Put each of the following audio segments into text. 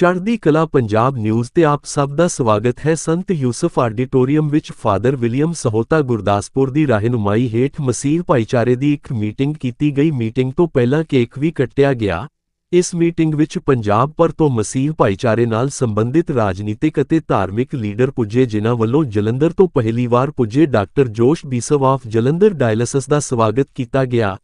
ਚੜ੍ਹਦੀ ਕਲਾ ਪੰਜਾਬ ਨਿਊਜ਼ ਤੇ ਆਪ ਸਭ ਦਾ ਸਵਾਗਤ ਹੈ। ਸੰਤ ਯੂਸਫ ਆਡੀਟੋਰੀਅਮ ਵਿੱਚ ਫਾਦਰ ਵਿਲੀਅਮ ਸਹੋਤਾ ਗੁਰਦਾਸਪੁਰ ਦੀ ਰਹਿਨੁਮਾਈ ਹੇਠ ਮਸੀਹ ਭਾਈਚਾਰੇ ਦੀ ਇੱਕ ਮੀਟਿੰਗ ਕੀਤੀ ਗਈ। ਮੀਟਿੰਗ ਤੋਂ ਪਹਿਲਾਂ ਕੇਕ ਵੀ ਕੱਟਿਆ ਗਿਆ। ਇਸ ਮੀਟਿੰਗ ਵਿੱਚ ਪੰਜਾਬ ਭਰ ਤੋਂ ਮਸੀਹ ਭਾਈਚਾਰੇ ਨਾਲ ਸੰਬੰਧਿਤ ਰਾਜਨੀਤਿਕ ਅਤੇ ਧਾਰਮਿਕ ਲੀਡਰ ਪੁੱਜੇ, ਜਿਨ੍ਹਾਂ ਵੱਲੋਂ ਜਲੰਧਰ ਤੋਂ ਪਹਿਲੀ ਵਾਰ ਪੁੱਜੇ ਡਾਕਟਰ ਜੋਸ਼ ਬੀਸਵ ਆਫ ਜਲੰਧਰ ਡਾਇਲਸਿਸ ਦਾ ਸਵਾਗਤ ਕੀਤਾ ਗਿਆ।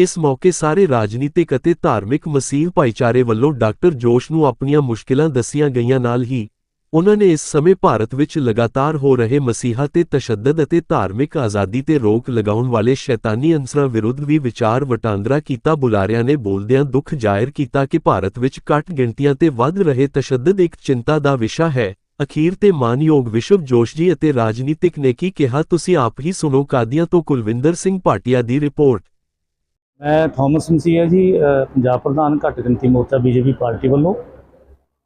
ਇਸ ਮੌਕੇ ਸਾਰੇ ਰਾਜਨੀਤਿਕ ਅਤੇ ਧਾਰਮਿਕ ਮਸੀਹ ਭਾਈਚਾਰੇ ਵੱਲੋਂ ਡਾਕਟਰ ਜੋਸ਼ ਨੂੰ ਆਪਣੀਆਂ ਮੁਸ਼ਕਿਲਾਂ ਦੱਸੀਆਂ ਗਈਆਂ ਨਾਲ ਹੀ ਉਨ੍ਹਾਂ ਨੇ ਇਸ ਸਮੇਂ ਭਾਰਤ ਵਿੱਚ ਲਗਾਤਾਰ ਹੋ ਰਹੇ ਮਸੀਹਾ ਤੇ ਤਸ਼ੱਦਦ ਅਤੇ ਧਾਰਮਿਕ ਆਜ਼ਾਦੀ ਤੇ ਰੋਕ ਲਗਾਉਣ ਵਾਲੇ ਸ਼ੈਤਾਨੀ ਅੰਸਰਾਂ ਵਿਰੁੱਧ ਵੀ ਵਿਚਾਰ ਵਟਾਂਦਰਾ ਕੀਤਾ, ਬੁਲਾਰਿਆਂ ਨੇ ਬੋਲਦਿਆਂ ਦੁੱਖ ਜ਼ਾਹਿਰ ਕੀਤਾ ਕਿ ਭਾਰਤ ਵਿੱਚ ਘੱਟ ਗਿਣਤੀਆਂ ਤੇ ਵੱਧ ਰਹੇ ਤਸ਼ੱਦਦ ਇੱਕ ਚਿੰਤਾ ਦਾ ਵਿਸ਼ਾ ਹੈ। ਅਖੀਰ ਤੇ ਮਾਨਯੋਗ ਵਿਸ਼ਵ ਜੋਸ਼ ਜੀ ਅਤੇ ਰਾਜਨੀਤਿਕ ਨੇ ਕੀ ਕਿਹਾ, ਤੁਸੀਂ ਆਪ ਹੀ ਸੁਣੋ ਕਾਦੀਆਂ ਤੋਂ ਕੁਲਵਿੰਦਰ ਸਿੰਘ ਭਾਟੀਆ ਦੀ ਰਿਪੋਰਟ। ਮੈਂ ਥਾਮਸ ਮਸੀਹਾ ਜੀ ਪੰਜਾਬ ਪ੍ਰਧਾਨ ਘੱਟ ਗਿਣਤੀ ਮੋਰਚਾ ਬੀਜੇਪੀ ਪਾਰਟੀ ਵੱਲੋਂ।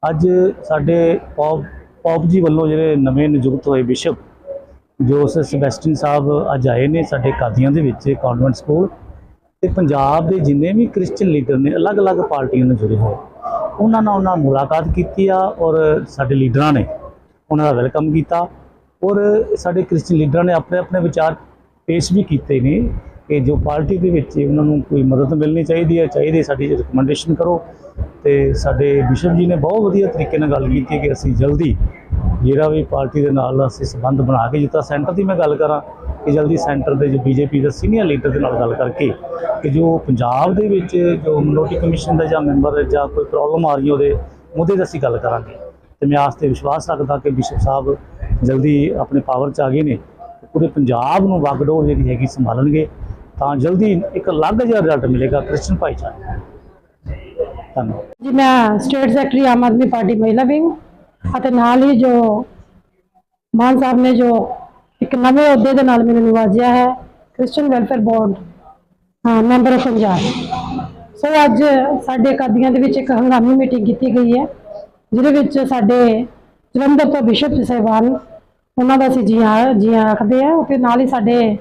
ਅੱਜ ਸਾਡੇ ਪੌਪ ਪੌਪ ਜੀ ਵੱਲੋਂ ਜਿਹੜੇ ਨਵੇਂ ਨਿਯੁਕਤ ਹੋਏ ਬਿਸ਼ਪ ਜੋਸ ਸਬੈਸਟੀਨ ਸਾਹਿਬ ਅੱਜ ਆਏ ਨੇ ਸਾਡੇ ਕਾਦੀਆਂ ਦੇ ਵਿੱਚ ਕਨਵੈਂਟ ਸਕੂਲ ਤੇ ਪੰਜਾਬ ਦੇ ਜਿੰਨੇ ਵੀ ਕ੍ਰਿਸਚੀਅਨ ਲੀਡਰ ਨੇ, ਅਲੱਗ-ਅਲੱਗ ਪਾਰਟੀਆਂ ਨਾਲ ਜੁੜੇ ਹੋਏ। ਉਹਨਾਂ ਨਾਲ ਉਹਨਾਂ ਮੁਲਾਕਾਤ ਕੀਤੀ ਆ ਔਰ ਸਾਡੇ ਲੀਡਰਾਂ ਨੇ ਉਹਨਾਂ ਦਾ ਵੈਲਕਮ ਕੀਤਾ। ਔਰ ਸਾਡੇ ਕ੍ਰਿਸਚੀਅਨ ਲੀਡਰਾਂ ਨੇ ਆਪਣੇ ਆਪਣੇ ਵਿਚਾਰ ਪੇਸ਼ ਵੀ ਕੀਤੇ ਨੇ। ਕਿ ਜੋ ਪਾਰਟੀ ਦੇ ਵਿੱਚ ਉਹਨਾਂ ਨੂੰ ਕੋਈ ਮਦਦ ਮਿਲਣੀ ਚਾਹੀਦੀ ਹੈ, ਚਾਹੀਦੀ ਸਾਡੀ ਰਿਕਮੈਂਡੇਸ਼ਨ ਕਰੋ। ਤੇ ਸਾਡੇ ਬਿਸ਼ਪ ਜੀ ਨੇ ਬਹੁਤ ਵਧੀਆ ਤਰੀਕੇ ਨਾਲ ਗੱਲ ਕੀਤੀ ਕਿ ਅਸੀਂ ਜਲਦੀ ਜਿਹੜਾ ਵੀ ਪਾਰਟੀ ਦੇ ਨਾਲ ਅਸੀਂ ਸੰਬੰਧ ਬਣਾ ਕੇ ਜਿੱਤਾ ਸੈਂਟਰ ਦੀ ਮੈਂ ਗੱਲ ਕਰਾਂ, ਕਿ ਜਲਦੀ ਸੈਂਟਰ ਦੇ ਜੋ ਬੀਜੇਪੀ ਦੇ ਸੀਨੀਅਰ ਲੀਡਰ ਦੇ ਨਾਲ ਗੱਲ ਕਰਕੇ ਕਿ ਜੋ ਪੰਜਾਬ ਦੇ ਵਿੱਚ ਜੋ ਮਿਨੋਰਟੀ ਕਮਿਸ਼ਨ ਦਾ ਜਾਂ ਮੈਂਬਰ ਜਾਂ ਕੋਈ ਪ੍ਰੋਬਲਮ ਆ ਰਹੀ ਹੈ ਉਹਦੇ ਮੁੱਦੇ 'ਤੇ ਅਸੀਂ ਗੱਲ ਕਰਾਂਗੇ। ਤੇ ਮੈਂ ਆਸ ਤੇ ਵਿਸ਼ਵਾਸ ਰੱਖਦਾ ਕਿ ਬਿਸ਼ਪ ਸਾਹਿਬ ਜਲਦੀ ਆਪਣੇ ਪਾਵਰ 'ਚ ਆ ਗਏ ਨੇ। ਪੂਰੇ ਪੰਜਾਬ ਨੂੰ ਵਾਗਡੋਰ ਜਿਹੜੀ ਹੈਗੀ ਸੰਭਾਲਣਗੇ। ਤਾਂ ਜਲਦੀ ਇੱਕ ਅਲੱਗ ਜਿਹਾ ਰਿਜ਼ਲਟ ਮਿਲੇਗਾ ਕ੍ਰਿਸਚਨ ਭਾਈਚਾਰੇ ਧੰਨਵਾਦ। ਜੀ, ਮੈਂ state secretary Aam Aadmi party ਮਹਿਲਾ ਵਿੰਗ ਅਤੇ ਨਾਲ ਹੀ ਜੋ ਮਾਨ ਸਾਹਿਬ ਨੇ ਜੋ ਇੱਕ ਨਵੇਂ ਅਹੁਦੇ ਦੇ ਨਾਲ ਮੈਨੂੰ ਨਿਵਾਜਿਆ ਹੈ Christian welfare board member of Punjab. So ਅੱਜ ਸਾਡੇ ਕਾਦੀਆਂ ਦੇ ਵਿੱਚ ਇੱਕ ਹੰਗਾਮੀ ਮੀਟਿੰਗ ਕੀਤੀ ਗਈ ਹੈ, ਜਿਹਦੇ ਵਿੱਚ ਸਾਡੇ ਜਲੰਧਰ ਤੋਂ ਬਿਸ਼ਪ ਸਾਹਿਬਾਨ, ਉਹਨਾਂ ਦਾ ਅਸੀਂ ਜੀ ਆ ਜੀ ਆਖਦੇ ਆ ਤੇ ਨਾਲ ਹੀ ਸਾਡੇ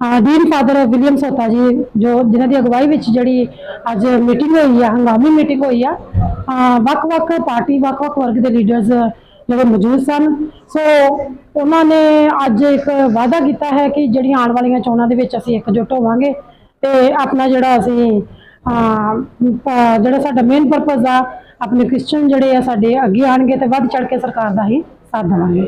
ਅਹ ਫਾਦਰ ਵਿਲੀਅਮ ਸੋਤਾ ਜੀ, ਜੋ ਜਿਨ੍ਹਾਂ ਦੀ ਅਗਵਾਈ ਵਿੱਚ ਜਿਹੜੀ ਅੱਜ ਮੀਟਿੰਗ ਹੋਈ ਆ, ਹੰਗਾਮੀ ਮੀਟਿੰਗ ਹੋਈ ਆ ਵੱਖ-ਵੱਖ ਪਾਰਟੀ, ਵੱਖ-ਵੱਖ ਵਰਗ ਦੇ ਲੀਡਰਸ ਜਿਹੜੇ ਮੌਜੂਦ ਸਨ। ਸੋ ਉਹਨਾਂ ਨੇ ਅੱਜ ਇੱਕ ਵਾਅਦਾ ਕੀਤਾ ਹੈ ਕਿ ਜਿਹੜੀਆਂ ਆਉਣ ਵਾਲੀਆਂ ਚੋਣਾਂ ਦੇ ਵਿੱਚ ਅਸੀਂ ਇਕਜੁੱਟ ਹੋਵਾਂਗੇ ਤੇ ਆਪਣਾ ਜਿਹੜਾ ਅਸੀਂ ਜਿਹੜਾ ਸਾਡਾ ਮੇਨ ਪਰਪਸ ਆ, ਆਪਣੇ ਕ੍ਰਿਸਚੀਅਨ ਜਿਹੜੇ ਆ, ਸਾਡੇ ਅੱਗੇ ਆਣਗੇ ਤੇ ਵੱਧ ਚੜ ਕੇ ਸਰਕਾਰ ਦਾ ਹੀ ਸਾਥ ਦੇਵਾਂਗੇ।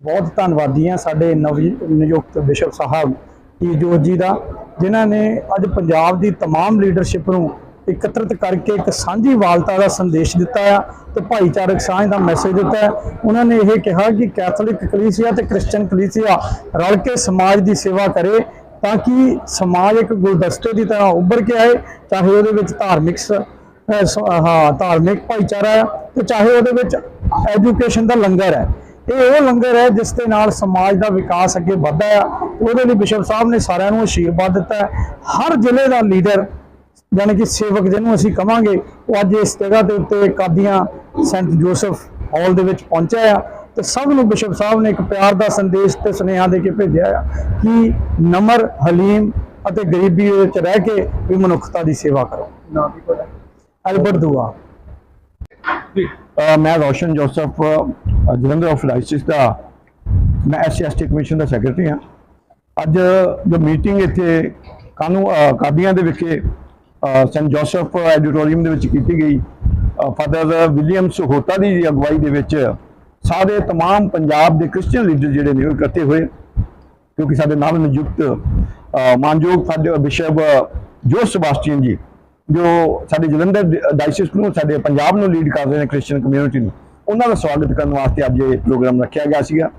ਬਹੁਤ ਧੰਨਵਾਦੀ ਹਾਂ ਸਾਡੇ ਨਵ ਨਿਯੁਕਤ ਬਿਸ਼ਪ ਸਾਹਿਬ ਟੀ ਜੋਤ ਜੀ ਦਾ ਜਿਨ੍ਹਾਂ ਨੇ ਅੱਜ ਪੰਜਾਬ ਦੀ तमाम ਲੀਡਰਸ਼ਿਪ ਨੂੰ ਇਕੱਤਰਿਤ ਕਰਕੇ ਇੱਕ ਸਾਂਝੀ ਵਾਲਤਾ ਦਾ ਸੰਦੇਸ਼ ਦਿੱਤਾ ਆ ਤੇ ਭਾਈਚਾਰਕ ਸਾਂਝ ਦਾ ਮੈਸੇਜ ਦਿੱਤਾ ਹੈ ਉਹਨਾਂ ਨੇ ਇਹ ਕਿਹਾ ਕਿ ਕੈਥੋਲਿਕ ਕਲੀਸਿਆ ਤੇ ਕ੍ਰਿਸਚੀਅਨ ਕਲੀਸਿਆ ਰਲ ਕੇ ਸਮਾਜ ਦੀ ਸੇਵਾ ਕਰੇ ਤਾਂ ਕਿ ਸਮਾਜ ਇੱਕ ਗੁਲਦਸਤੇ ਦੀ ਤਰ੍ਹਾਂ ਉੱਭਰ ਕੇ ਆਏ ਚਾਹੇ ਉਹਦੇ ਵਿੱਚ ਧਾਰਮਿਕ ਸ- ਅਹ ਸ- ਹਾਂ ਧਾਰਮਿਕ ਭਾਈਚਾਰਾ ਹੈ ਤੇ ਚਾਹੇ ਉਹਦੇ ਵਿੱਚ ਐਜੂਕੇਸ਼ਨ ਦਾ ਲੰਗਰ ਹੈ ਇਹ ਉਹ ਲੰਗਰ ਹੈ ਜਿਸ ਦੇ ਨਾਲ ਸਮਾਜ ਦਾ ਵਿਕਾਸ ਅੱਗੇ ਵਧਦਾ ਹੈ ਉਹਦੇ ਲਈ ਬਿਸ਼ਪ ਸਾਹਿਬ ਨੇ ਸਾਰਿਆਂ ਨੂੰ ਅਸ਼ੀਰਵਾਦ ਦਿੱਤਾ ਹੈ। ਹਰ ਜ਼ਿਲ੍ਹੇ ਦਾ ਲੀਡਰ ਯਾਨੀ ਕਿ ਸੇਵਕ ਜਿਹਨੂੰ ਅਸੀਂ ਕਵਾਂਗੇ ਉਹ ਅੱਜ ਇਸ ਜਗ੍ਹਾ ਦੇ ਉੱਤੇ ਕਾਦੀਆਂ ਸੈਂਟ ਜੋਸਫ ਹਾਲ ਦੇ ਵਿੱਚ ਪਹੁੰਚਿਆ ਆ ਤੇ ਸਭ ਨੂੰ ਬਿਸ਼ਪ ਸਾਹਿਬ ਨੇ ਇੱਕ ਪਿਆਰ ਦਾ ਸੰਦੇਸ਼ ਤੇ ਸੁਨੇਹਾ ਦੇ ਕੇ ਭੇਜਿਆ ਆ ਕਿ ਨਮਰ ਹਲੀਮ ਅਤੇ ਗਰੀਬੀ ਵਿੱਚ ਰਹਿ ਕੇ ਵੀ ਮਨੁੱਖਤਾ ਦੀ ਸੇਵਾ ਕਰੋ। ਐਲਬਰਟ ਦੁਆ। ਮੈਂ Roshan Joseph a, Jalandhar of ਡਾਇਸਿਸ ਦਾ ਮੈਂ ਐਸਸੀ ਐਸਟੀ ਕਮਿਸ਼ਨ ਦਾ ਸੈਕਟਰੀ ਹਾਂ ਅੱਜ ਜੋ ਮੀਟਿੰਗ ਇੱਥੇ ਕਾਨੂੰ ਅ, ਕਾਦੀਆਂ ਦੇ ਵਿਖੇ ਅ, ਸੈਂਟ ਜੋਸਫ ਐਡੀਟੋਰੀਅਮ ਦੇ ਵਿੱਚ ਕੀਤੀ ਗਈ ਫਾਦਰ ਵਿਲੀਅਮ ਸੁਹੋਤਾ ਦੀ ਅਗਵਾਈ ਦੇ ਵਿੱਚ ਸਾਰੇ तमाम ਪੰਜਾਬ ਦੇ ਕ੍ਰਿਸਚੀਅਨ ਲੀਡਰ ਜਿਹੜੇ ਨੇ ਉਹ ਇਕੱਠੇ ਹੋਏ ਕਿਉਂਕਿ ਸਾਡੇ ਨਾਲ ਨਿਯੁਕਤ ਅ, ਮਾਨਯੋਗ ਸਾਡੇ ਬਿਸ਼ਪ ਜੋ ਸਬਾਸਟੀਅਨ ਜੀ ਜੋ ਸਾਡੇ ਜਲੰਧਰ ਡਾਇਸਿਸ ਨੂੰ, ਸਾਡੇ ਪੰਜਾਬ ਨੂੰ ਲੀਡ ਕਰ ਰਹੇ ਨੇ ਕ੍ਰਿਸਚੀਅਨ ਕਮਿਊਨਿਟੀ ਨੂੰ, ਉਹਨਾਂ ਦਾ ਸਵਾਗਤ ਕਰਨ ਵਾਸਤੇ ਅੱਜ ਇਹ ਪ੍ਰੋਗਰਾਮ ਰੱਖਿਆ ਗਿਆ ਸੀਗਾ।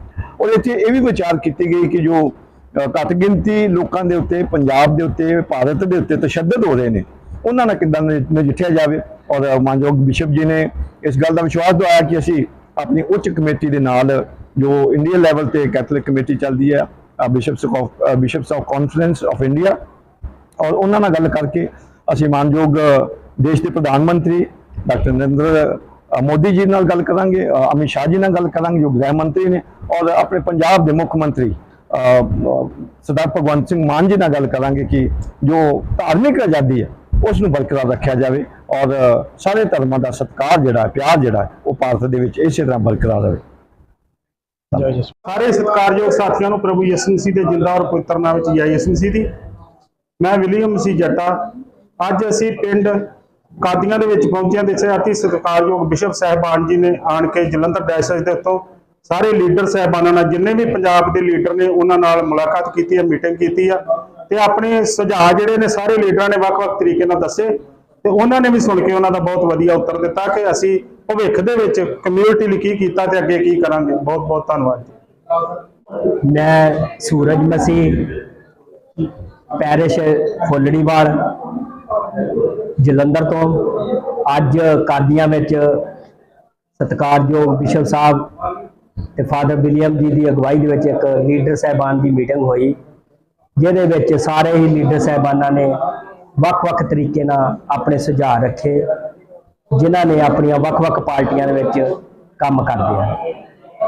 ਔਰ ਇੱਥੇ ਇਹ ਵੀ ਵਿਚਾਰ ਕੀਤੀ ਗਈ ਕਿ ਜੋ ਘੱਟ ਗਿਣਤੀ ਲੋਕਾਂ ਦੇ ਉੱਤੇ, ਪੰਜਾਬ ਦੇ ਉੱਤੇ, ਭਾਰਤ ਦੇ ਉੱਤੇ ਤਸ਼ੱਦਦ ਹੋ ਰਹੇ ਨੇ, ਉਹਨਾਂ ਨਾਲ ਕਿੱਦਾਂ ਨਜਿੱਠਿਆ ਜਾਵੇ? ਔਰ ਮਾਨਯੋਗ ਬਿਸ਼ਪ ਜੀ ਨੇ ਇਸ ਗੱਲ ਦਾ ਵਿਸ਼ਵਾਸ ਦਵਾਇਆ ਕਿ ਅਸੀਂ ਆਪਣੀ ਉੱਚ ਕਮੇਟੀ ਦੇ ਨਾਲ ਜੋ ਇੰਡੀਆ ਲੈਵਲ ਤੇ ਕੈਥੋਲਿਕ ਕਮੇਟੀ ਚੱਲਦੀ ਹੈ bishops of bishops of conference of India ਔਰ ਉਹਨਾਂ ਨਾਲ ਗੱਲ ਕਰਕੇ ਅਸੀਂ ਮਾਨਯੋਗ ਦੇਸ਼ ਦੇ ਪ੍ਰਧਾਨ ਮੰਤਰੀ ਡਾਕਟਰ ਨਰਿੰਦਰ ਮੋਦੀ ਜੀ ਨਾਲ ਗੱਲ ਕਰਾਂਗੇ ਅਮਿਤ ਸ਼ਾਹ ਜੀ ਨਾਲ ਗੱਲ ਕਰਾਂਗੇ, ਜੋ ਗ੍ਰਹਿ ਮੰਤਰੀ ਨੇ ਔਰ ਆਪਣੇ ਪੰਜਾਬ ਦੇ ਮੁੱਖ ਮੰਤਰੀ ਸਰਦਾਰ ਭਗਵੰਤ ਸਿੰਘ ਮਾਨ ਜੀ ਨਾਲ ਗੱਲ ਕਰਾਂਗੇ ਕਿ ਜੋ ਧਾਰਮਿਕ ਆਜ਼ਾਦੀ ਹੈ, ਉਸ ਨੂੰ ਬਰਕਰਾਰ ਰੱਖਿਆ ਜਾਵੇ ਔਰ ਸਾਰੇ ਧਰਮਾਂ ਦਾ ਸਤਿਕਾਰ ਜਿਹੜਾ ਪਿਆਰ ਜਿਹੜਾ ਉਹ ਭਾਰਤ ਦੇ ਵਿੱਚ ਇਸੇ ਤਰ੍ਹਾਂ ਬਰਕਰਾਰ ਰਹੇ। ਸਾਰੇ ਸਤਿਕਾਰਯੋਗ ਸਾਥੀਆਂ ਨੂੰ ਪ੍ਰਭੂ ਯਿਸੂ ਮਸੀਹ ਦੇ ਜਿੰਦਾ ਔਰ ਪਵਿੱਤਰ ਨਾਮ ਵਿੱਚ ਜੈ ਯਿਸੂ ਮਸੀਹ ਦੀ ਮੈਂ ਵਿਲੀਅਮ ਮਸੀਹ ਜੱਟਾ ਅੱਜ ਅਸੀਂ ਪਿੰਡ ਕਾਦੀਆਂ ਦੇ ਵਿੱਚ ਪਹੁੰਚਿਆ ਤੇ ਇੱਥੇ ਸਤਿਕਾਰਯੋਗ ਬਿਸ਼ਪ ਸਾਹਿਬਾਨ ਜੀ ਨੇ ਆਣ ਕੇ ਜਲੰਧਰ ਡੈਸ਼ਸ ਦੇ ਉੱਤੋਂ ਸਾਰੇ ਲੀਡਰ ਸਾਹਿਬਾਨਾਂ ਨਾਲ, ਜਿੰਨੇ ਵੀ ਪੰਜਾਬ ਦੇ ਲੀਡਰ ਨੇ, ਉਹਨਾਂ ਨਾਲ ਮੁਲਾਕਾਤ ਕੀਤੀ ਹੈ ਮੀਟਿੰਗ ਕੀਤੀ ਆ ਤੇ ਆਪਣੇ ਸੁਝਾਅ ਜਿਹੜੇ ਨੇ ਸਾਰੇ ਲੀਡਰਾਂ ਨੇ ਵੱਖ-ਵੱਖ ਤਰੀਕੇ ਨਾਲ ਦੱਸੇ ਤੇ ਉਹਨਾਂ ਨੇ ਵੀ ਸੁਣ ਕੇ ਉਹਨਾਂ ਦਾ ਬਹੁਤ ਵਧੀਆ ਉੱਤਰ ਦਿੱਤਾ ਕਿ ਅਸੀਂ ਭਵਿੱਖ ਦੇ ਵਿੱਚ ਕਮਿਊਨਿਟੀ ਲਈ ਕੀ ਕੀਤਾ ਤੇ ਅੱਗੇ ਕੀ ਕਰਾਂਗੇ। ਬਹੁਤ ਬਹੁਤ ਧੰਨਵਾਦ ਜੀ। ਮੈਂ ਸੂਰਜ ਮਸੀਹ ਪੈਰਿਸ਼ ਫੁੱਲੜੀਵਾਲ ਜਲੰਧਰ ਤੋਂ ਅੱਜ ਕਾਦੀਆਂ ਵਿੱਚ ਸਤਿਕਾਰਯੋਗ ਬਿਸ਼ਪ ਸਾਹਿਬ ਤੇ ਫਾਦਰ ਵਿਲੀਅਮ ਜੀ ਦੀ ਅਗਵਾਈ ਦੇ ਵਿੱਚ ਇੱਕ ਲੀਡਰ ਸਹਿਬਾਨ ਦੀ ਮੀਟਿੰਗ ਹੋਈ, ਜਿਹਦੇ ਵਿੱਚ ਸਾਰੇ ਹੀ ਲੀਡਰ ਸਹਿਬਾਨਾਂ ਨੇ ਵੱਖ-ਵੱਖ ਤਰੀਕੇ ਨਾਲ ਆਪਣੇ ਸੁਝਾਅ ਰੱਖੇ, ਜਿਨ੍ਹਾਂ ਨੇ ਆਪਣੀਆਂ ਵੱਖ-ਵੱਖ ਪਾਰਟੀਆਂ ਦੇ ਵਿੱਚ ਕੰਮ ਕਰਦੇ ਆ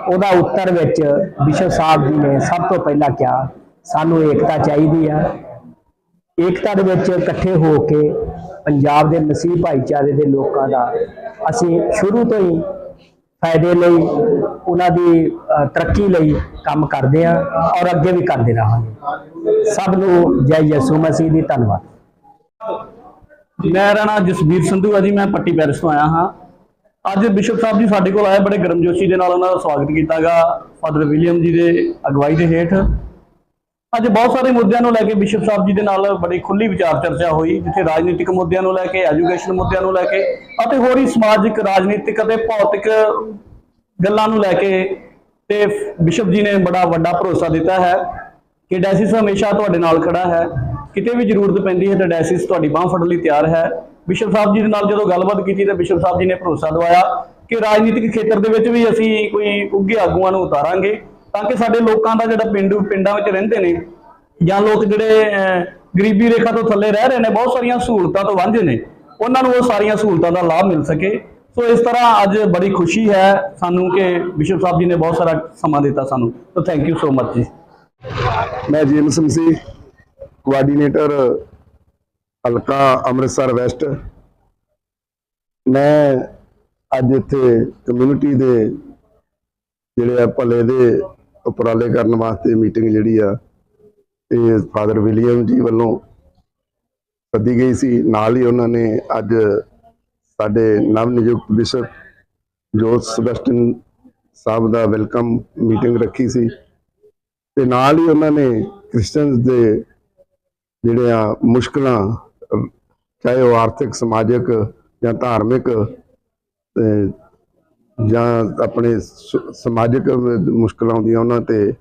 ਉਹਦਾ ਉੱਤਰ ਵਿੱਚ ਬਿਸ਼ਪ ਸਾਹਿਬ ਜੀ ਨੇ ਸਭ ਤੋਂ ਪਹਿਲਾਂ ਕਿਹਾ, ਸਾਨੂੰ ਏਕਤਾ ਚਾਹੀਦੀ ਆ ਏਕਤਾ ਦੇ ਵਿੱਚ ਇਕੱਠੇ ਹੋ ਕੇ ਪੰਜਾਬ ਦੇ ਮਸੀਹ ਭਾਈਚਾਰੇ ਦੇ ਲੋਕਾਂ ਦਾ ਅਸੀਂ ਸ਼ੁਰੂ ਤੋਂ ਹੀ ਫਾਇਦੇ ਲਈ, ਉਹਨਾਂ ਦੀ ਤਰੱਕੀ ਲਈ ਕੰਮ ਕਰਦੇ ਆ ਔਰ ਅੱਗੇ ਵੀ ਕਰਦੇ ਰਹਾਂਗੇ। ਸਭ ਨੂੰ ਜੈ ਯਿਸੂ ਮਸੀਹ ਦੀ ਧੰਨਵਾਦ। ਮੈਂ ਰਾਣਾ ਜਸਬੀਰ ਸੰਧੂ ਹੈ ਜੀ, ਮੈਂ ਪੱਟੀ ਪੈਰਿਸ ਤੋਂ ਆਇਆ ਹਾਂ। ਅੱਜ ਬਿਸ਼ਪ ਸਾਹਿਬ ਜੀ ਸਾਡੇ ਕੋਲ ਆਏ, ਬੜੇ ਗਰਮਜੋਸ਼ੀ ਦੇ ਨਾਲ ਉਹਨਾਂ ਦਾ ਸਵਾਗਤ ਕੀਤਾਗਾ ਫਾਦਰ ਵਿਲੀਅਮ ਜੀ ਦੇ ਅਗਵਾਈ ਦੇ ਹੇਠ। ਅੱਜ ਬਹੁਤ ਸਾਰੇ ਮੁੱਦਿਆਂ ਨੂੰ ਲੈ ਕੇ ਬਿਸ਼ਪ ਸਾਹਿਬ ਜੀ ਦੇ ਨਾਲ ਬੜੀ ਖੁੱਲੀ ਵਿਚਾਰ ਚਰਚਾ ਹੋਈ, ਜਿੱਥੇ ਰਾਜਨੀਤਿਕ ਮੁੱਦਿਆਂ ਨੂੰ ਲੈ ਕੇ ਐਜੂਕੇਸ਼ਨ ਮੁੱਦਿਆਂ ਨੂੰ ਲੈ ਕੇ ਅਤੇ ਹੋਰ ਹੀ ਸਮਾਜਿਕ, ਰਾਜਨੀਤਿਕ ਅਤੇ ਭੌਤਿਕ ਗੱਲਾਂ ਨੂੰ ਲੈ ਕੇ ਤੇ ਬਿਸ਼ਪ ਜੀ ਨੇ ਬੜਾ ਵੱਡਾ ਭਰੋਸਾ ਦਿੱਤਾ ਹੈ ਕਿ ਡੈਸਿਸ ਹਮੇਸ਼ਾ ਤੁਹਾਡੇ ਨਾਲ ਖੜਾ ਹੈ, ਕਿਤੇ ਵੀ ਜ਼ਰੂਰਤ ਪੈਂਦੀ ਹੈ ਤਾਂ ਡੈਸਿਸ ਤੁਹਾਡੀ ਬਾਹ ਫੜਨ ਲਈ ਤਿਆਰ ਹੈ। ਬਿਸ਼ਪ ਸਾਹਿਬ ਜੀ ਦੇ ਨਾਲ ਜਦੋਂ ਗੱਲਬਾਤ ਕੀਤੀ ਤਾਂ ਬਿਸ਼ਪ ਸਾਹਿਬ ਜੀ ਨੇ ਭਰੋਸਾ ਦਵਾਇਆ ਕਿ ਰਾਜਨੀਤਿਕ ਖੇਤਰ ਦੇ ਵਿੱਚ ਵੀ ਅਸੀਂ ਕੋਈ ਉੱਘੇ ਆਗੂਆਂ ਨੂੰ ਉਤਾਰਾਂਗੇ। ਤਾਂ ਕਿ ਸਾਡੇ ਲੋਕਾਂ ਦਾ ਜਿਹੜਾ ਪਿੰਡੂ, ਪਿੰਡਾਂ ਵਿੱਚ ਰਹਿੰਦੇ ਨੇ, ਜਾਂ ਲੋਕ ਜਿਹੜੇ ਗਰੀਬੀ ਰੇਖਾ ਤੋਂ ਥੱਲੇ ਰਹਿ ਰਹੇ ਨੇ, ਬਹੁਤ ਸਾਰੀਆਂ ਸਹੂਲਤਾਂ ਤੋਂ ਵਾਂਝੇ ਨੇ, ਉਹਨਾਂ ਨੂੰ ਉਹ ਸਾਰੀਆਂ ਸਹੂਲਤਾਂ ਦਾ ਲਾਭ ਮਿਲ ਸਕੇ। ਸੋ ਇਸ ਤਰ੍ਹਾਂ ਅੱਜ ਬੜੀ ਖੁਸ਼ੀ ਹੈ ਸਾਨੂੰ ਕਿ ਬਿਸ਼ਪ ਸਾਹਿਬ ਜੀ ਨੇ ਬਹੁਤ ਸਾਰਾ ਸਮਾਂ ਦਿੱਤਾ ਸਾਨੂੰ। So thank you so much ji. ਮੈਂ ਜੇਮਸ ਮਸੀਹ ਕੋਆਰਡੀਨੇਟਰ ਹਲਕਾ ਅੰਮ੍ਰਿਤਸਰ ਵੈਸਟ। ਮੈਂ ਅੱਜ ਇੱਥੇ ਕਮਿਊਨਿਟੀ ਦੇ ਜਿਹੜੇ ਆ ਭਲੇ ਦੇ ਉਪਰਾਲੇ ਕਰਨ ਵਾਸਤੇ ਮੀਟਿੰਗ ਜਿਹੜੀ ਆ, ਇਹ ਫਾਦਰ ਵਿਲੀਅਮ ਜੀ ਵੱਲੋਂ ਸੱਦੀ ਗਈ ਸੀ। ਨਾਲ ਹੀ ਉਹਨਾਂ ਨੇ ਅੱਜ ਸਾਡੇ ਨਵ ਨਿਯੁਕਤ ਬਿਸ਼ਪ ਜੋਤ ਸਬੈਸਟਨ ਸਾਹਿਬ ਦਾ ਵੈਲਕਮ ਮੀਟਿੰਗ ਰੱਖੀ ਸੀ। ਤੇ ਨਾਲ ਹੀ ਉਹਨਾਂ ਨੇ ਕ੍ਰਿਸਚੀਅਨਸ ਦੇ ਜਿਹੜੇ ਆ ਮੁਸ਼ਕਲਾਂ, ਚਾਹੇ ਉਹ ਆਰਥਿਕ, ਸਮਾਜਿਕ ਜਾਂ ਧਾਰਮਿਕ ਜਾਂ ਆਪਣੇ ਸਮਾਜਿਕ ਮੁਸ਼ਕਲਾਂ ਆਉਂਦੀਆਂ ਉਹਨਾਂ ਤੇ,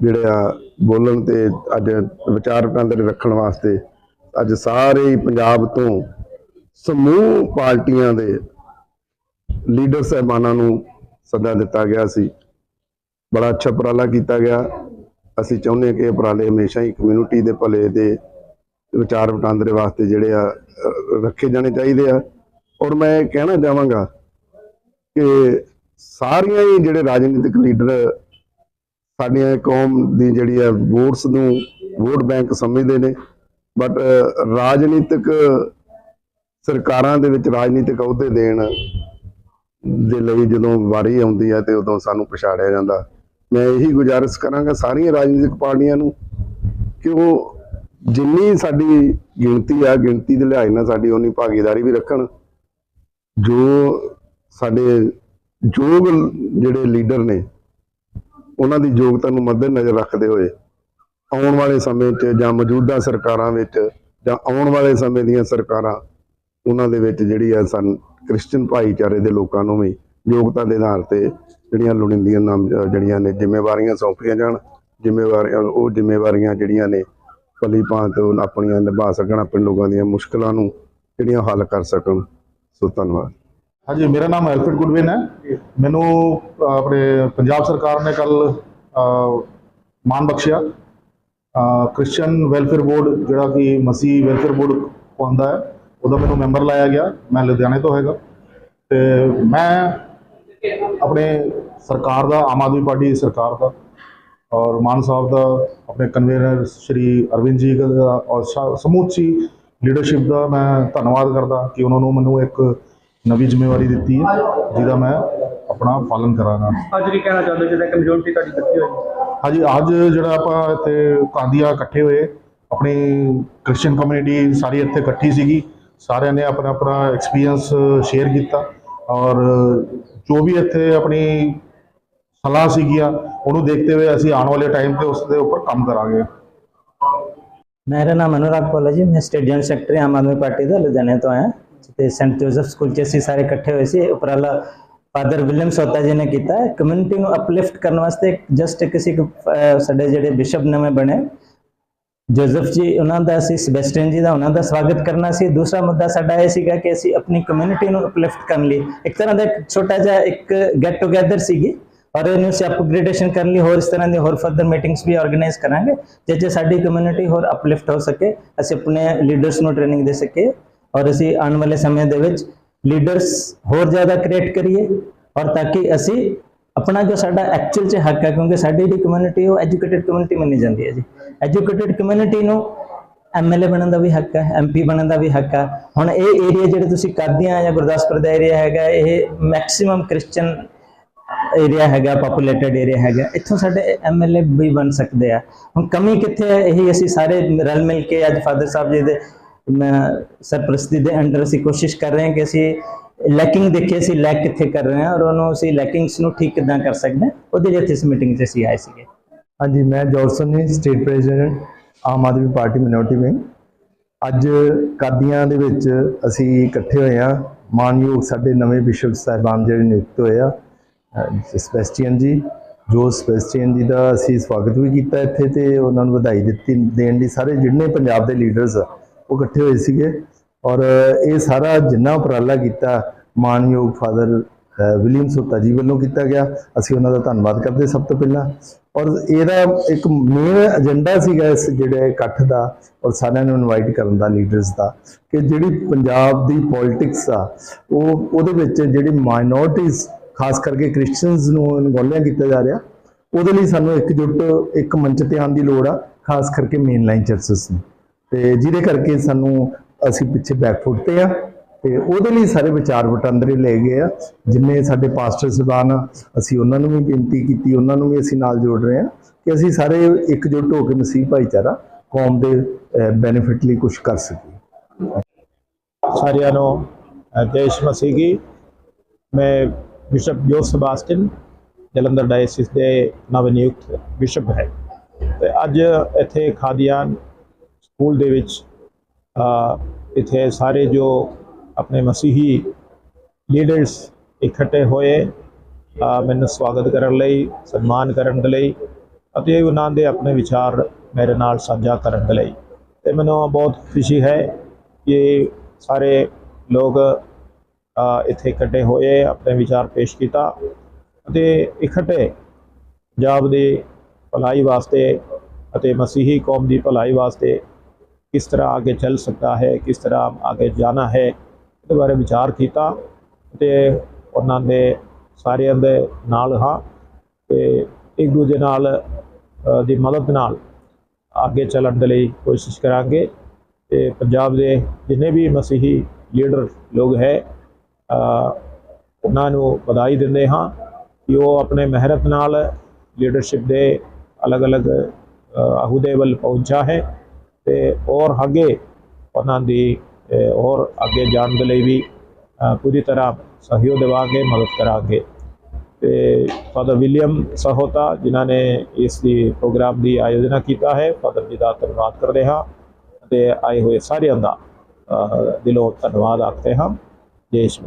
ਜਿਹੜੇ ਆ ਬੋਲਣ ਤੇ ਅੱਜ ਵਿਚਾਰ ਵਟਾਂਦਰੇ ਰੱਖਣ ਵਾਸਤੇ, ਅੱਜ ਸਾਰੇ ਹੀ ਪੰਜਾਬ ਤੋਂ ਸਮੂਹ ਪਾਰਟੀਆਂ ਦੇ ਲੀਡਰ ਸਾਹਿਬਾਨਾਂ ਨੂੰ ਸੱਦਾ ਦਿੱਤਾ ਗਿਆ ਸੀ। ਬੜਾ ਅੱਛਾ ਉਪਰਾਲਾ ਕੀਤਾ ਗਿਆ। ਅਸੀਂ ਚਾਹੁੰਦੇ ਹਾਂ ਕਿ ਇਹ ਉਪਰਾਲੇ ਹਮੇਸ਼ਾ ਹੀ ਕਮਿਊਨਿਟੀ ਦੇ ਭਲੇ ਦੇ ਵਿਚਾਰ ਵਟਾਂਦਰੇ ਵਾਸਤੇ ਜਿਹੜੇ ਆ ਰੱਖੇ ਜਾਣੇ ਚਾਹੀਦੇ ਆ। ਔਰ ਮੈਂ ਇਹ ਕਹਿਣਾ ਚਾਹਾਂਗਾ ਕਿ ਸਾਰੀਆਂ ਹੀ ਜਿਹੜੇ ਰਾਜਨੀਤਿਕ ਲੀਡਰ ਸਾਡੀਆਂ ਕੌਮ ਦੀ ਜਿਹੜੀ ਹੈ ਵੋਟਸ ਨੂੰ ਵੋਟ ਬੈਂਕ ਸਮਝਦੇ ਨੇ। ਬਟ ਰਾਜਨੀਤਿਕ ਸਰਕਾਰਾਂ ਦੇ ਵਿੱਚ ਰਾਜਨੀਤਿਕ ਅਹੁਦੇ ਦੇਣ ਦੇ ਲਈ ਜਦੋਂ ਵਾਰੀ ਆਉਂਦੀ ਹੈ ਤੇ ਉਦੋਂ ਸਾਨੂੰ ਪਛਾੜਿਆ ਜਾਂਦਾ। ਮੈਂ ਇਹੀ ਗੁਜ਼ਾਰਿਸ਼ ਕਰਾਂਗਾ ਸਾਰੀਆਂ ਰਾਜਨੀਤਿਕ ਪਾਰਟੀਆਂ ਨੂੰ ਕਿ ਉਹ ਜਿੰਨੀ ਸਾਡੀ ਗਿਣਤੀ ਆ, ਗਿਣਤੀ ਦੇ ਲਿਹਾਜ਼ ਨਾਲ ਸਾਡੀ ਉਨੀ ਭਾਗੀਦਾਰੀ ਵੀ ਰੱਖਣ। ਜੋ ਸਾਡੇ ਯੋਗ ਜਿਹੜੇ ਲੀਡਰ ਨੇ, ਉਹਨਾਂ ਦੀ ਯੋਗਤਾ ਨੂੰ ਮੱਦੇ ਨਜ਼ਰ ਰੱਖਦੇ ਹੋਏ ਆਉਣ ਵਾਲੇ ਸਮੇਂ 'ਚ ਜਾਂ ਮੌਜੂਦਾ ਸਰਕਾਰਾਂ ਵਿੱਚ ਜਾਂ ਆਉਣ ਵਾਲੇ ਸਮੇਂ ਦੀਆਂ ਸਰਕਾਰਾਂ, ਉਹਨਾਂ ਦੇ ਵਿੱਚ ਜਿਹੜੀ ਆ ਸਨ ਕ੍ਰਿਸਚੀਅਨ ਭਾਈਚਾਰੇ ਦੇ ਲੋਕਾਂ ਨੂੰ ਵੀ ਯੋਗਤਾ ਦੇ ਆਧਾਰ ਤੇ ਜਿਹੜੀਆਂ ਲੋੜੀਂਦੀਆਂ ਨਾਮ ਜਿਹੜੀਆਂ ਨੇ ਜ਼ਿੰਮੇਵਾਰੀਆਂ ਸੌਂਪੀਆਂ ਜਾਣ, ਜ਼ਿੰਮੇਵਾਰੀਆਂ ਉਹ ਜ਼ਿੰਮੇਵਾਰੀਆਂ ਜਿਹੜੀਆਂ ਨੇ ਭਲੀ ਭਾਂਤ ਆਪਣੀਆਂ ਨਿਭਾ ਸਕਣ, ਆਪਣੇ ਲੋਕਾਂ ਦੀਆਂ ਮੁਸ਼ਕਲਾਂ ਨੂੰ ਜਿਹੜੀਆਂ ਹੱਲ ਕਰ ਸਕਣ। ਸੋ ਧੰਨਵਾਦ। ਹਾਂਜੀ ਮੇਰਾ ਨਾਮ ਐਲਫਰਡ ਗੁਡਵਿਨ ਹੈ। ਮੈਨੂੰ ਆਪਣੇ ਪੰਜਾਬ ਸਰਕਾਰ ਨੇ ਕੱਲ ਮਾਨ ਬਖਸ਼ਿਆ। ਕ੍ਰਿਸਚੀਅਨ ਵੈਲਫੇਅਰ ਬੋਰਡ ਜਿਹੜਾ ਕਿ ਮਸੀਹ ਵੈਲਫੇਅਰ ਬੋਰਡ ਪਾਉਂਦਾ ਹੈ ਉਹਦਾ ਮੈਨੂੰ ਮੈਂਬਰ ਲਾਇਆ ਗਿਆ। ਮੈਂ ਲੁਧਿਆਣੇ ਤੋਂ ਹੈਗਾ। ਤੇ ਮੈਂ ਆਪਣੇ ਸਰਕਾਰ ਦਾ ਆਮ ਆਦਮੀ ਪਾਰਟੀ ਦੀ ਸਰਕਾਰ ਦਾ ਔਰ ਮਾਨ ਸਾਹਿਬ ਦਾ ਆਪਣੇ ਕਨਵੀਨਰ ਸ਼੍ਰੀ ਅਰਵਿੰਦ ਜੀ ਦਾ ਔਰ ਸਮੁੱਚੀ ਲੀਡਰਸ਼ਿਪ ਦਾ ਮੈਂ ਧੰਨਵਾਦ ਕਰਦਾ ਕਿ ਉਹਨਾਂ ਨੂੰ ਮੈਨੂੰ ਇੱਕ ਨਵੀਂ ਜ਼ਿੰਮੇਵਾਰੀ ਦਿੱਤੀ ਹੈ ਜਿਹਦਾ ਮੈਂ ਆਪਣਾ ਪਾਲਨ ਕਰਾਂਗਾ। ਅੱਜ ਕੀ ਕਹਿਣਾ ਚਾਹੁੰਦੇ ਜਿਹਦਾ ਕਮਿਊਨਿਟੀ ਤੁਹਾਡੀ ਇਕੱਠੀ ਹੋਈ। ਹਾਂਜੀ ਅੱਜ ਜਿਹੜਾ ਆਪਾਂ ਇੱਥੇ ਕਾਦੀਆਂ ਇਕੱਠੇ ਹੋਏ ਆਪਣੀ ਕ੍ਰਿਸਚੀਅਨ ਕਮਿਊਨਿਟੀ ਸਾਰੀ ਇੱਥੇ ਇਕੱਠੀ ਸੀਗੀ। ਸਾਰਿਆਂ ਨੇ ਆਪਣਾ ਆਪਣਾ ਐਕਸਪੀਰੀਅੰਸ ਸ਼ੇਅਰ ਕੀਤਾ ਔਰ ਜੋ ਵੀ ਇੱਥੇ ਆਪਣੀ ਸਲਾਹ ਸੀਗੀਆਂ ਉਹਨੂੰ ਦੇਖਦੇ ਹੋਏ ਅਸੀਂ ਆਉਣ ਵਾਲੇ ਟਾਈਮ ਤੇ ਉਸ ਦੇ ਉੱਪਰ ਕੰਮ ਕਰਾਂਗੇ। ਮੇਰਾ ਨਾਮ ਅਨੁਰਾਗ ਪੋਲਾ ਜੀ ਮੈਂ state general secretary Aam Aadmi party ਦਾ ਲੁਧਿਆਣੇ ਤੋਂ ਆਇਆ। ਤੇ ਸੈਂਟ ਜੋਸਫ ਸਕੂਲ 'ਚ ਅਸੀਂ ਸਾਰੇ ਇਕੱਠੇ ਹੋਏ ਸੀ ਉਪਰਾਲਾ ਫਾਦਰ ਵਿਲੀਅਮ ਸੋਤਾ ਜੀ ਨੇ ਕੀਤਾ ਕਮਿਊਨਿਟੀ ਨੂੰ ਅਪਲਿਫਟ ਕਰਨ ਵਾਸਤੇ ਜਸਟ ਕਿਸੇ ਕੁ, ਅਹ, ਸਾਡੇ ਜਿਹੜੇ ਬਿਸ਼ਪ ਨਵੇਂ ਬਣੇ। ਜੋਸਫ ਜੀ ਉਹਨਾਂ ਦਾ ਅਸੀਂ ਸੈਬੈਸਟੀਅਨ ਜੀ ਦਾ ਉਹਨਾਂ ਦਾ ਸਵਾਗਤ ਕਰਨਾ ਸੀ। ਦੂਸਰਾ ਮੁੱਦਾ ਸਾਡਾ ਇਹ ਸੀਗਾ ਕਿ ਅਸੀਂ ਆਪਣੀ ਕਮਿਊਨਿਟੀ ਨੂੰ ਅਪਲਿਫਟ ਕਰਨ ਲਈ ਇੱਕ ਤਰ੍ਹਾਂ ਦਾ ਇੱਕ ਛੋਟਾ ਜਿਹਾ ਇੱਕ ਗੈਟ ਟੂਗੇਦਰ ਸੀਗੀ ਔਰ ਇਹਨੂੰ ਅਸੀਂ ਅਪਗ੍ਰੇਡੇਸ਼ਨ ਕਰਨ ਲਈ ਹੋਰ ਇਸ ਤਰ੍ਹਾਂ ਦੀ ਹੋਰ ਫਰਦਰ ਮੀਟਿੰਗਸ ਵੀ ਆਰਗੇਨਾਈਜ਼ ਕਰਾਂਗੇ ਜਿਸ 'ਚ ਸਾਡੀ ਕਮਿਊਨਿਟੀ ਹੋਰ ਅਪਲਿਫਟ ਹੋ ਸਕੇ ਅਸੀਂ ਆਪਣੇ ਲੀਡਰਸ ਨੂੰ ਟ੍ਰੇਨਿੰਗ ਦੇ ਸਕੀਏ। ਔਰ ਅਸੀਂ ਆਉਣ ਵਾਲੇ ਸਮੇਂ ਦੇ ਵਿੱਚ ਲੀਡਰਸ ਹੋਰ ਜ਼ਿਆਦਾ ਕ੍ਰੀਏਟ ਕਰੀਏ ਔਰ ਤਾਂ ਕਿ ਅਸੀਂ ਆਪਣਾ ਜੋ ਸਾਡਾ ਐਕਚੁਅਲ 'ਚ ਹੱਕ ਹੈ, ਕਿਉਂਕਿ ਸਾਡੀ ਜਿਹੜੀ ਕਮਿਊਨਿਟੀ ਉਹ ਐਜੂਕੇਟਿਡ ਕਮਿਊਨਿਟੀ ਮੰਨੀ ਜਾਂਦੀ ਹੈ ਜੀ। ਐਜੂਕੇਟਿਡ ਕਮਿਊਨਿਟੀ ਨੂੰ ਐਮਐਲਏ ਬਣਨ ਦਾ ਵੀ ਹੱਕ ਹੈ ਐਮਪੀ ਬਣਨ ਦਾ ਵੀ ਹੱਕ ਹੈ। ਹੁਣ ਇਹ ਏਰੀਆ ਜਿਹੜੇ ਤੁਸੀਂ ਕਰਦੀਆਂ ਜਾਂ ਗੁਰਦਾਸਪੁਰ ਦਾ ਏਰੀਆ ਹੈਗਾ, ਇਹ ਮੈਕਸਿਮਮ ਕ੍ਰਿਸਚੀਅਨ ਏਰੀਆ ਹੈਗਾ ਪਪੂਲੇਟਡ ਏਰੀਆ ਹੈਗਾ। ਇੱਥੋਂ ਸਾਡੇ ਐਮਐਲਏ ਵੀ ਬਣ ਸਕਦੇ ਆ। ਹੁਣ ਕਮੀ ਕਿੱਥੇ ਹੈ, ਇਹੀ ਅਸੀਂ ਸਾਰੇ ਰਲ ਮਿਲ ਕੇ ਅੱਜ ਫਾਦਰ ਸਾਹਿਬ ਜੀ ਦੇ ਸਰਪ੍ਰਸਤੀ ਦੇ ਅੰਡਰ ਅਸੀਂ ਕੋਸ਼ਿਸ਼ ਕਰ ਰਹੇ ਹਾਂ ਕਿ ਅਸੀਂ ਲੈਕਿੰਗ ਦੇਖੀਏ, ਅਸੀਂ ਲੈਕ ਕਿੱਥੇ ਕਰ ਰਹੇ ਹਾਂ ਔਰ ਉਹਨੂੰ ਅਸੀਂ ਲੈਕਿੰਗਸ ਨੂੰ ਠੀਕ ਕਿੱਦਾਂ ਕਰ ਸਕਦੇ ਹਾਂ। ਉਹਦੇ ਲਈ ਇੱਥੇ ਇਸ ਮੀਟਿੰਗ 'ਚ ਅਸੀਂ ਆਏ ਸੀਗੇ। ਹਾਂਜੀ, ਮੈਂ ਜੌਰਸਨ ਨੇ state president, Aam Aadmi party minority wing ਅੱਜ ਕਾਦੀਆਂ ਦੇ ਵਿੱਚ ਅਸੀਂ ਇਕੱਠੇ ਹੋਏ ਆ ਮਾਨਯੋਗ ਸਾਡੇ ਨਵੇਂ ਬਿਸ਼ਪ ਸਾਹਿਬਾਨ ਜਿਹੜੇ ਨਿਯੁਕਤ ਹੋਏ ਆ ਸਪੈਸਟੀਅਨ ਜੀ ਜੋ ਸਪੈਸਟੀਅਨ ਜੀ ਦਾ ਅਸੀਂ ਸਵਾਗਤ ਵੀ ਕੀਤਾ ਇੱਥੇ ਤੇ ਉਹਨਾਂ ਨੂੰ ਵਧਾਈ ਦਿੱਤੀ, ਦੇਣ ਲਈ ਸਾਰੇ ਜਿੰਨੇ ਪੰਜਾਬ ਦੇ ਲੀਡਰਸ ਆ ਉਹ ਇਕੱਠੇ ਹੋਏ ਸੀਗੇ। ਔਰ ਇਹ ਸਾਰਾ ਜਿੰਨਾ ਉਪਰਾਲਾ ਕੀਤਾ, ਮਾਨਯੋਗ ਫਾਦਰ ਵਿਲੀਅਮ ਸੋਤਾ ਜੀ ਵੱਲੋਂ ਕੀਤਾ ਗਿਆ। ਅਸੀਂ ਉਹਨਾਂ ਦਾ ਧੰਨਵਾਦ ਕਰਦੇ ਸਭ ਤੋਂ ਪਹਿਲਾਂ। ਔਰ ਇਹਦਾ ਇੱਕ ਮੇਨ ਏਜੰਡਾ ਸੀਗਾ ਇਸ ਜਿਹੜੇ ਇਕੱਠ ਦਾ ਔਰ ਸਾਰਿਆਂ ਨੂੰ ਇਨਵਾਈਟ ਕਰਨ ਦਾ ਲੀਡਰਸ ਦਾ, ਕਿ ਜਿਹੜੀ ਪੰਜਾਬ ਦੀ ਪੋਲਿਟਿਕਸ ਆ, ਉਹ, ਉਹਦੇ ਵਿੱਚ ਜਿਹੜੀ ਮਾਈਨੋਰਟੀਜ਼ ਖਾਸ ਕਰਕੇ ਕ੍ਰਿਸਚੀਅਨਸ ਨੂੰ ਇਨਵੋਲਿਆ ਕੀਤਾ ਜਾ ਰਿਹਾ, ਉਹਦੇ ਲਈ ਸਾਨੂੰ ਇਕਜੁੱਟ ਇੱਕ ਮੰਚ ਤੇ ਆਉਣ ਦੀ ਲੋੜ ਆ, ਖਾਸ ਕਰਕੇ ਮੇਨ ਲਾਈਨ ਚਰਚਸ ਨੂੰ। ਤੇ ਜਿਹਦੇ ਕਰਕੇ ਸਾਨੂੰ ਅਸੀਂ ਪਿੱਛੇ ਬੈਕਫੁੱਟ ਤੇ ਆ ਤੇ ਉਹਦੇ ਲਈ ਸਾਰੇ ਵਿਚਾਰ ਵਟਾਂਦਰੇ ਲਏ ਗਏ ਆ। ਜਿੰਨੇ ਸਾਡੇ ਪਾਸਟਰ ਸਾਹਿਬਾਨ ਅਸੀਂ ਉਹਨਾਂ ਨੂੰ ਵੀ ਬੇਨਤੀ ਕੀਤੀ ਉਹਨਾਂ ਨੂੰ ਵੀ ਅਸੀਂ ਨਾਲ ਜੋੜ ਰਹੇ ਆ ਕਿ ਅਸੀਂ ਸਾਰੇ ਇਕਜੁੱਟ ਹੋ ਕੇ ਮਸੀਹ ਭਾਈਚਾਰਾ ਕੌਮ ਦੇ ਬੈਨੀਫਿਟ ਲਈ ਕੁਝ ਕਰ ਸਕੀਏ। ਸਾਰਿਆਂ ਨੂੰ ਅ, ਦੇਸ਼ ਮਸੀਹ ਕੀ ਮੈਂ ਬਿਸ਼ਪ ਜੋ ਸਬਾਸਟਨ ਜਲੰਧਰ ਡਾਇਸਿਸ ਦੇ ਨਵ ਨਿਯੁਕਤ ਬਿਸ਼ਪ ਹੈ। ਤੇ ਅੱਜ ਇੱਥੇ ਖਾਦੀਆਨ ਸਕੂਲ ਦੇ ਵਿੱਚ ਇੱਥੇ ਸਾਰੇ ਜੋ ਆਪਣੇ ਮਸੀਹੀ ਲੀਡਰਸ ਇਕੱਠੇ ਹੋਏ ਮੈਨੂੰ ਸਵਾਗਤ ਕਰਨ ਲਈ, ਸਨਮਾਨ ਕਰਨ ਦੇ ਲਈ ਅਤੇ ਉਹਨਾਂ ਦੇ ਆਪਣੇ ਵਿਚਾਰ ਮੇਰੇ ਨਾਲ ਸਾਂਝਾ ਕਰਨ ਦੇ ਲਈ। ਤੇ ਮੈਨੂੰ ਬਹੁਤ ਖੁਸ਼ੀ ਹੈ ਕਿ ਸਾਰੇ ਲੋਕ ਇੱਥੇ ਇਕੱਠੇ ਹੋਏ, ਆਪਣੇ ਵਿਚਾਰ ਪੇਸ਼ ਕੀਤਾ ਅਤੇ ਇਕੱਠੇ ਪੰਜਾਬ ਦੀ ਭਲਾਈ ਵਾਸਤੇ ਅਤੇ ਮਸੀਹੀ ਕੌਮ ਦੀ ਭਲਾਈ ਵਾਸਤੇ ਕਿਸ ਤਰ੍ਹਾਂ ਅੱਗੇ ਚੱਲ ਸਕਦਾ ਹੈ, ਕਿਸ ਤਰ੍ਹਾਂ ਅੱਗੇ ਜਾਣਾ ਹੈ, ਇਹਦੇ ਬਾਰੇ ਵਿਚਾਰ ਕੀਤਾ ਤੇ ਉਹਨਾਂ ਦੇ ਸਾਰਿਆਂ ਦੇ ਨਾਲ ਹਾਂ ਤੇ ਇੱਕ ਦੂਜੇ ਨਾਲ ਦੀ ਮਦਦ ਨਾਲ ਅੱਗੇ ਚੱਲਣ ਦੇ ਲਈ ਕੋਸ਼ਿਸ਼ ਕਰਾਂਗੇ ਤੇ ਪੰਜਾਬ ਦੇ ਜਿੰਨੇ ਵੀ ਮਸੀਹੀ ਲੀਡਰ ਲੋਕ ਹੈ ਉਹਨਾਂ ਨੂੰ ਵਧਾਈ ਦਿੰਦੇ ਹਾਂ ਕਿ ਉਹ ਆਪਣੇ ਮਿਹਨਤ ਨਾਲ ਲੀਡਰਸ਼ਿਪ ਦੇ ਅਲੱਗ-ਅਲੱਗ ਅਹੁਦੇ ਵੱਲ ਪਹੁੰਚਾ ਹੈ। ਤੇ ਔਰ ਅੱਗੇ ਉਹਨਾਂ ਦੀ ਅ, ਔਰ ਅੱਗੇ ਜਾਣ ਦੇ ਲਈ ਵੀ ਪੂਰੀ ਤਰ੍ਹਾਂ ਸਹਿਯੋਗ ਦੇਵਾਂਗੇ ਮਦਦ ਕਰਾਂਗੇ। ਤੇ ਫਾਦਰ ਵਿਲੀਅਮ ਸਹੋਤਾ ਜਿਨ੍ਹਾਂ ਨੇ ਇਸ ਦੀ ਪ੍ਰੋਗਰਾਮ ਦੀ ਆਯੋਜਨਾ ਕੀਤਾ ਹੈ ਫਾਦਰ ਜੀ ਦਾ ਧੰਨਵਾਦ ਕਰਦੇ ਹਾਂ ਤੇ ਆਏ ਹੋਏ ਸਾਰਿਆਂ ਦਾ ਦਿਲੋਂ ਧੰਨਵਾਦ ਆਖਦੇ ਹਾਂ। ਜੈ ਯਿਸੂ